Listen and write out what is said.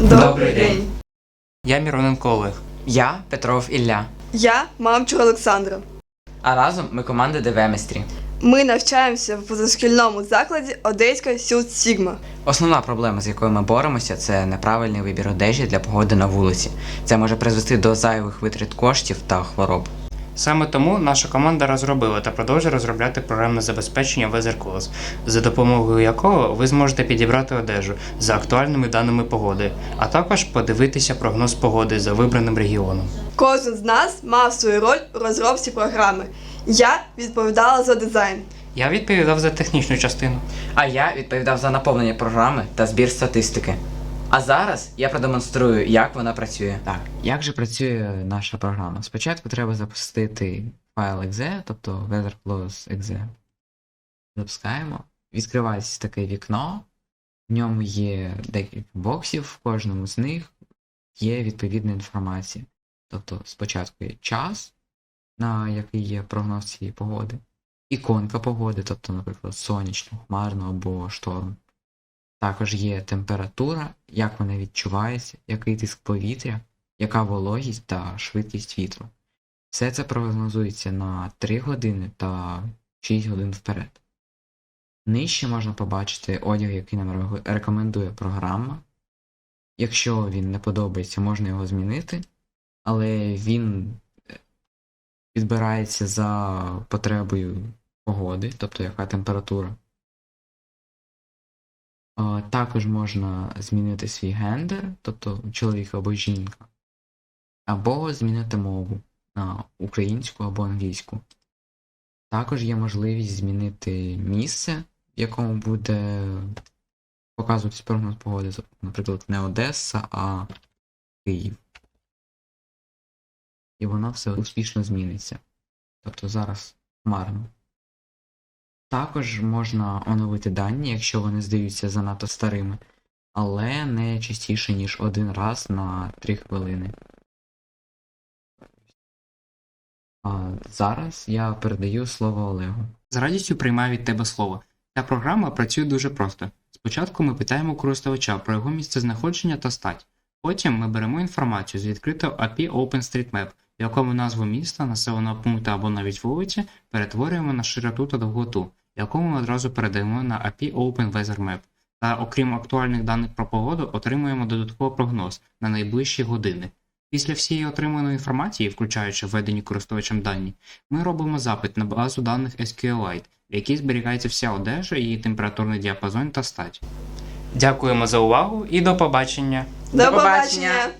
Добрий день. Я Міроненко Олег. Я Петров Ілля. Я Мамчур Олександра. А разом ми команда ДВМСтрі. Ми навчаємося в позашкільному закладі Одеська Сілд Сігма. Основна проблема, з якою ми боремося, це неправильний вибір одежі для погоди на вулиці. Це може призвести до зайвих витрат коштів та хвороб. Саме тому наша команда розробила та продовжує розробляти програмне забезпечення Weather Class, за допомогою якого ви зможете підібрати одежу за актуальними даними погоди, а також подивитися прогноз погоди за вибраним регіоном. Кожен з нас мав свою роль у розробці програми. Я відповідала за дизайн. Я відповідав за технічну частину. А я відповідав за наповнення програми та збір статистики. А зараз я продемонструю, як вона працює. Так, як же працює наша програма? Спочатку треба запустити файл .exe, тобто weatherclose.exe. Запускаємо. Відкривається таке вікно. В ньому є декілька боксів, в кожному з них є відповідна інформація. Тобто спочатку є час, на який є прогноз цієї погоди, іконка погоди, тобто, наприклад, сонячно, хмарно або шторм. Також є температура, як вона відчувається, який тиск повітря, яка вологість та швидкість вітру. Все це прогнозується на 3 години та 6 годин вперед. Нижче можна побачити одяг, який нам рекомендує програма. Якщо він не подобається, можна його змінити, але він е, підбирається за потребою погоди, тобто яка температура. Е, Також можна змінити свій гендер, тобто чоловік або жінка, або змінити мову на українську або англійську. Також є можливість змінити місце, в якому буде показуватись прогноз погоди, наприклад, не Одеса, а Київ. І воно все успішно зміниться. Тобто зараз хмарно. Також можна оновити дані, якщо вони здаються занадто старими, але не частіше, ніж один раз на 3 хвилини. А зараз я передаю слово Олегу. З радістю приймаю від тебе слово. Ця програма працює дуже просто. Спочатку ми питаємо користувача про його місцезнаходження та стать. Потім ми беремо інформацію з відкритого API OpenStreetMap, в якому назву міста, населеного пункту або навіть вулиці перетворюємо на широту та довготу, яку ми одразу передаємо на API OpenWeatherMap. Та окрім актуальних даних про погоду, отримуємо додатковий прогноз на найближчі години. Після всієї отриманої інформації, включаючи введені користувачем дані, ми робимо запит на базу даних SQLite, в якій зберігається вся одежа, її температурний діапазон та стать. Дякуємо за увагу і до побачення! До побачення!